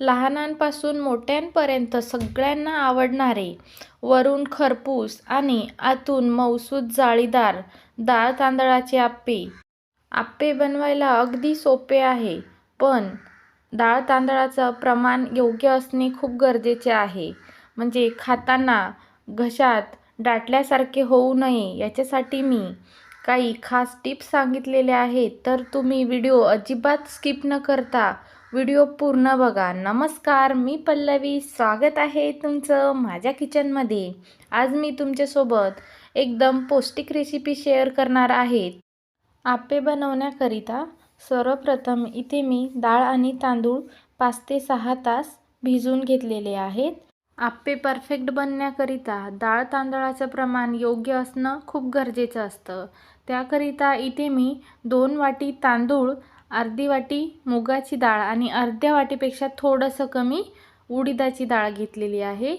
लहानांपासून मोठ्यांपर्यंत सगळ्यांना आवडणारे वरून खरपूस आणि आतून मऊसूत जाळीदार डाळ तांदळाचे आप्पे. आप्पे बनवायला अगदी सोपे आहे पण डाळ तांदळाचं प्रमाण योग्य असणे खूप गरजेचे आहे. म्हणजे खाताना घशात दाटल्यासारखे होऊ नये याच्यासाठी मी काही खास टिप्स सांगितलेल्या आहेत. तर तुम्ही व्हिडिओ अजिबात स्किप न करता व्हिडिओ पूर्ण बघा. नमस्कार मी पल्लवी. स्वागत आहे तुमचं माझ्या किचनमध्ये. आज मी तुमच्यासोबत एकदम पौष्टिक रेसिपी शेअर करणार आहेत आप्पे बनवण्याकरिता सर्वप्रथम इथे मी डाळ आणि तांदूळ पाच ते सहा तास भिजवून घेतलेले आहेत. आप्पे परफेक्ट बनण्याकरिता डाळ तांदळाचं प्रमाण योग्य असणं खूप गरजेचं असतं. त्याकरिता इथे मी दोन वाटी तांदूळ अर्धी वाटी मुगाची डाळ आणि अर्ध्या वाटीपेक्षा थोडंसं कमी उडीदाची डाळ घेतलेली आहे.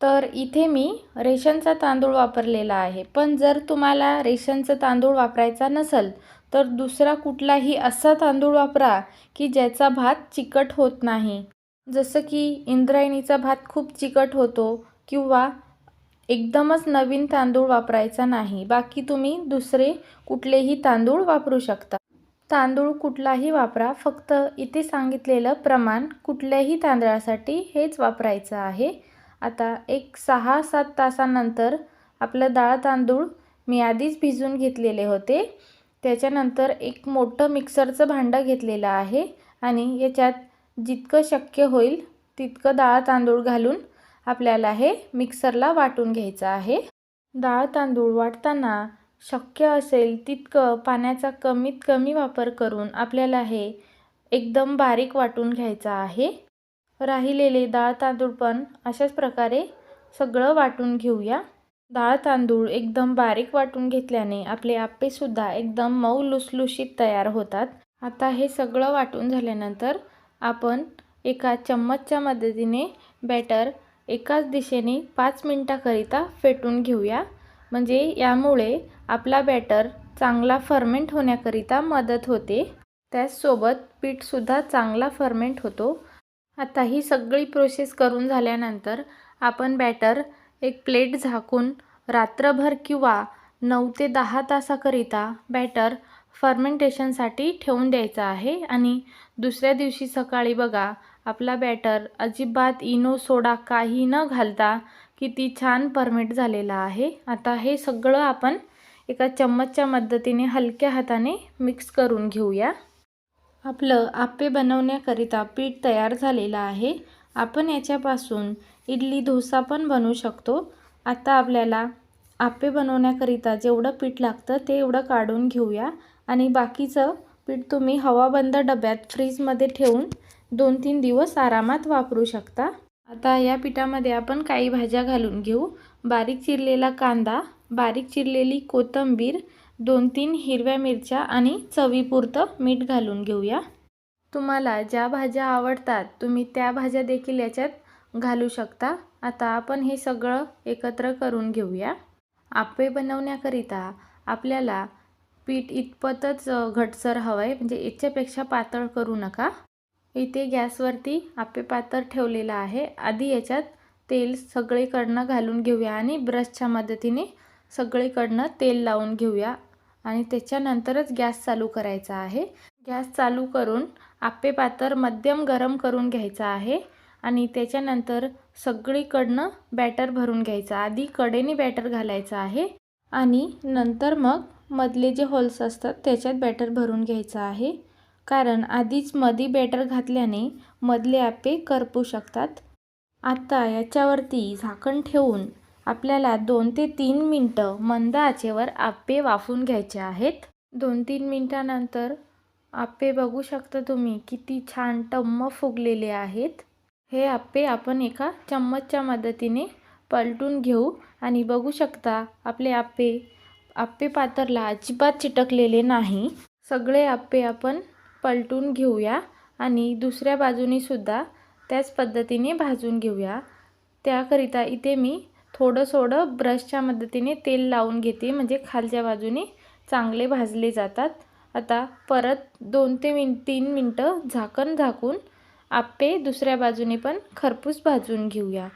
तर इथे मी रेशनचा तांदूळ वापरलेला आहे. पण जर तुम्हाला रेशनचा तांदूळ वापरायचा नसेल तर दुसरा कुठलाही असा तांदूळ वापरा की ज्याचा भात चिकट होत नाही. जसं की इंद्रायणीचा भात खूप चिकट होतो किंवा एकदमच नवीन तांदूळ वापरायचा नाही. बाकी तुम्ही दुसरे कुठलेही तांदूळ वापरू शकता. तांदूळ कुठलाही वापरा फक्त इथे सांगितलेलं प्रमाण कुठल्याही तांदळासाठी हेच वापरायचं आहे. आता एक सहा सात तासानंतर आपलं डाळ तांदूळ मी आधीच भिजून घेतलेले होते. त्याच्यानंतर एक मोठं मिक्सरचं भांडं घेतलेलं आहे आणि याच्यात जितकं शक्य होईल तितकं डाळ तांदूळ घालून आपल्याला हे मिक्सरला वाटून घ्यायचं आहे. डाळ तांदूळ वाटताना शक्य असेल तितकं पाण्याचा कमीत कमी वापर करून आपल्याला हे एकदम बारीक वाटून घ्यायचं आहे. राहिलेले डाळ तांदूळ पण अशाच प्रकारे सगळं वाटून घेऊया. डाळ तांदूळ एकदम बारीक वाटून घेतल्याने आपले आप्पेसुद्धा एकदम मऊ लुसलुशीत तयार होतात. आता हे सगळं वाटून झाल्यानंतर आपण एका चम्मचच्या मदतीने बॅटर एकाच दिशेने पाच मिनटाकरिता फेटून घेऊया. म्हणजे यामुळे आपला बॅटर चांगला फर्मेंट होण्याकरिता मदत होते. त्याचसोबत पीठसुद्धा चांगला फर्मेंट होतो. आता ही सगळी प्रोसेस करून झाल्यानंतर आपण बॅटर एक प्लेट झाकून रात्रभर किंवा नऊ ते दहा तासाकरिता बॅटर फर्मेंटेशनसाठी ठेवून द्यायचा आहे. आणि दुसऱ्या दिवशी सकाळी बघा आपला बॅटर अजिबात इनो सोडा काही न घालता किती छान परमिट झालेला आहे. आता हे सगळं आपण एका चम्मचच्या मदतीने हलक्या हाताने मिक्स करून घेऊया. आपलं आप्पे बनवण्याकरिता पीठ तयार झालेलं आहे. आपण याच्यापासून इडली डोसा पण बनवू शकतो. आता आपल्याला आप्पे बनवण्याकरिता जेवढं पीठ लागतं ते एवढं काढून घेऊया. आणि बाकीचं पीठ तुम्ही हवाबंद डब्यात फ्रीजमध्ये ठेवून दोन तीन दिवस आरामात वापरू शकता. आता या पिठामध्ये आपण काही भाज्या घालून घेऊ. बारीक चिरलेला कांदा बारीक चिरलेली कोथिंबीर दोन तीन हिरव्या मिरच्या आणि चवीपुरतं मीठ घालून घेऊया. तुम्हाला ज्या भाज्या आवडतात तुम्ही त्या भाज्या देखील याच्यात घालू शकता. आता आपण हे सगळं एकत्र करून घेऊया. आपे बनवण्याकरिता आपल्याला पीठ इतपतच घटसर हवं आहे म्हणजे याच्यापेक्षा पातळ करू नका. इथे गॅसवरती आप्पे पातळ ठेवलेलं आहे. आधी याच्यात तेल सगळीकडनं घालून घेऊया आणि ब्रशच्या मदतीने सगळीकडनं तेल लावून घेऊया. आणि त्याच्यानंतरच गॅस चालू करायचा आहे. गॅस चालू करून आप्पे मध्यम गरम करून घ्यायचा आहे आणि त्याच्यानंतर सगळीकडनं बॅटर भरून घ्यायचा. आधी कडेने बॅटर घालायचं आहे आणि नंतर मग मधले जे होल्स असतात त्याच्यात बॅटर भरून घ्यायचं आहे. कारण आधीच मधी बॅटर घातल्याने मधले आप्पे करपू शकतात. आता याच्यावरती झाकण ठेवून आपल्याला दोन ते तीन मिनटं मंद आचेवर आप्पे वाफून घ्यायचे आहेत. दोन तीन मिनटानंतर आप्पे बघू शकता तुम्ही किती छान टम्म फुगलेले आहेत. हे आप्पे आपण एका चम्मचच्या मदतीने पलटून घेऊ आणि बघू शकता आपले आप्पे आप्पे पातरला अजिबात चिटकलेले नाही. सगळे आप्पे आपण पलटून घेऊया आणि दुसऱ्या बाजूनीसुद्धा त्याच पद्धतीने भाजून घेऊया. त्याकरिता इथे मी थोडं थोडं ब्रशच्या मदतीने तेल लावून घेते म्हणजे खालच्या बाजूने चांगले भाजले जातात. आता परत दोन ते मिन तीन मिनटं झाकण झाकून आप्पे दुसऱ्या बाजूने पण खरपूस भाजून घेऊया.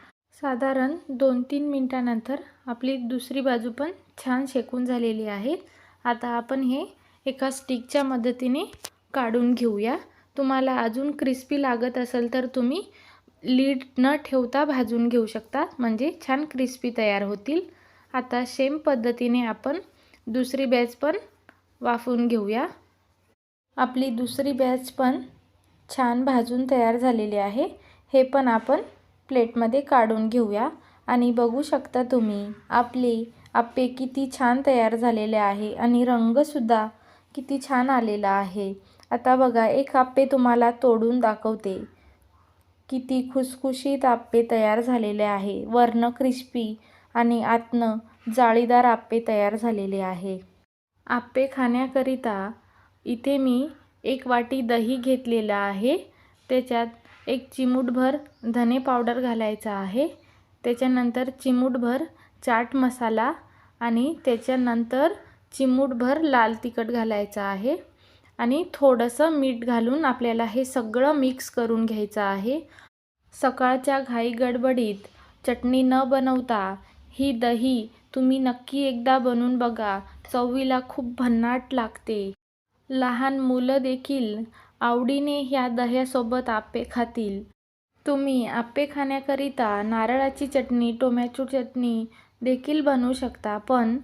साधारण दोन तीन मिनटानंतर आपली दुसरी बाजू पण छान शेकून झालेली आहे. आता आपण हे एका स्टिकच्या मदतीने काढून घेऊया. तुम्हाला अजून क्रिस्पी लागत असेल तर तुम्ही लीड न ठेवता भाजून घेऊ शकता. म्हणजे छान क्रिस्पी तयार होतील. आता सेम पद्धतीने आपण दुसरी बॅच पण वाफवून घेऊया. आपली दुसरी बॅच पण छान भाजून तयार झालेली आहे. हे पण आपण प्लेटमध्ये काढून घेऊया. आणि बघू शकता तुम्ही आपली आप्पे किती छान तयार झालेले आहे. आणि रंगसुद्धा किती छान आलेला आहे. आता बघा एक आप्पे तुम्हाला तोडून दाखवते. किती खुसखुशीत आप्पे तयार झालेले आहे. वर्ण क्रिस्पी आणि आतनं जाळीदार आप्पे तयार झालेले आहे. आप्पे खाण्याकरिता इथे मी एक वाटी दही घेतलेलं आहे. त्याच्यात एक चिमूटभर धने पावडर घालायचा आहे. त्याच्यानंतर चिमूटभर चाट मसाला आणि त्याच्यानंतर चिमूटभर लाल तिखट घालायचं आहे. आणि थोडंसं मीठ घालून आपल्याला हे सगळं मिक्स करून घ्यायचं आहे. सकाळच्या घाई गडबडीत चटणी न बनवता ही दही तुम्ही नक्की एकदा बनवून बघा. चवीला खूप भन्नाट लागते. लहान मुलं देखील आवडीने ह्या दह्यासोबत आप्पे खातील. तुम्ही आप्पे खाण्याकरिता नारळाची चटणी टोमॅटो चटणी देखील बनवू शकता पण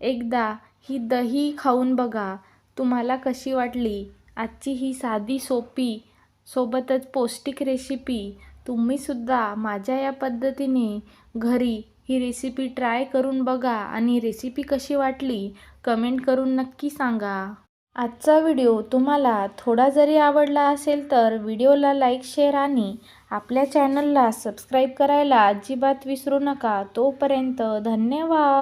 एकदा ही दही खाऊन बघा. तुम्हाला कशी वाटली? आजची ही साधी सोपी सोबतच पौष्टिक रेसिपी तुम्हीसुद्धा माझ्या या पद्धतीने घरी ही रेसिपी ट्राय करून बघा आणि रेसिपी कशी वाटली कमेंट करून नक्की सांगा. आजचा व्हिडिओ तुम्हाला थोडा जरी आवडला असेल तर व्हिडिओला लाईक शेअर आणि आपल्या चॅनलला सबस्क्राईब करायला अजिबात विसरू नका. तोपर्यंत धन्यवाद!